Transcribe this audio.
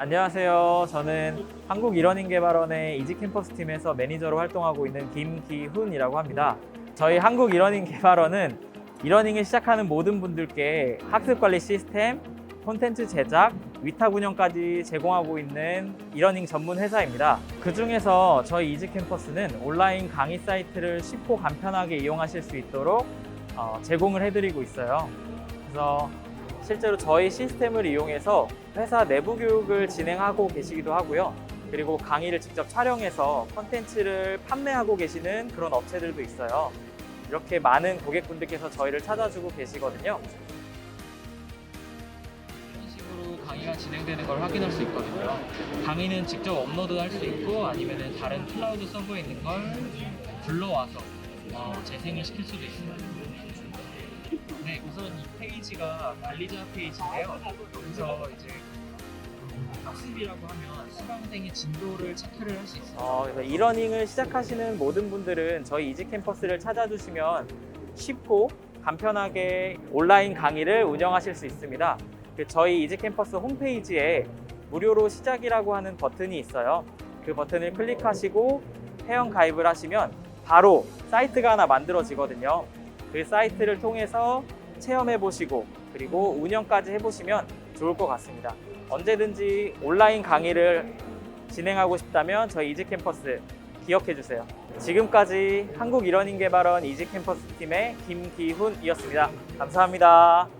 안녕하세요. 저는 한국 이러닝 개발원의 이지 캠퍼스 팀에서 매니저로 활동하고 있는 김기훈이라고 합니다. 저희 한국 이러닝 개발원은 이러닝을 시작하는 모든 분들께 학습 관리 시스템, 콘텐츠 제작, 위탁 운영까지 제공하고 있는 이러닝 전문 회사입니다. 그 중에서 저희 이지 캠퍼스는 온라인 강의 사이트를 쉽고 간편하게 이용하실 수 있도록 어, 제공을 해드리고 있어요. 그래서 실제로 저희 시스템을 이용해서 회사 내부 교육을 진행하고 계시기도 하고요. 그리고 강의를 직접 촬영해서 컨텐츠를 판매하고 계시는 그런 업체들도 있어요. 이렇게 많은 고객분들께서 저희를 찾아주고 계시거든요. 이런 식으로 강의가 진행되는 걸 확인할 수 있거든요. 강의는 직접 업로드할 수 있고 아니면 다른 클라우드 서버에 있는 걸 불러와서 어, 재생을 시킬 수도 있어요. 네, 우선 이 페이지가 관리자 페이지인데요. 여기서 이제 학습이라고 하면 수강생의 진도를 체크를 할 수 있어요. 어, 그래서 이러닝을 시작하시는 모든 분들은 저희 이지 캠퍼스를 찾아주시면 쉽고 간편하게 온라인 강의를 운영하실 수 있습니다. 그 저희 이지 캠퍼스 홈페이지에 무료로 시작이라고 하는 버튼이 있어요. 그 버튼을 클릭하시고 회원 가입을 하시면 바로 사이트가 하나 만들어지거든요. 그 사이트를 통해서 체험해 보시고 그리고 운영까지 해보시면 좋을 것 같습니다. 언제든지 온라인 강의를 진행하고 싶다면 저희 이지 캠퍼스 기억해 주세요. 지금까지 한국 이러닝 개발원 이지 캠퍼스 팀의 김기훈이었습니다. 감사합니다.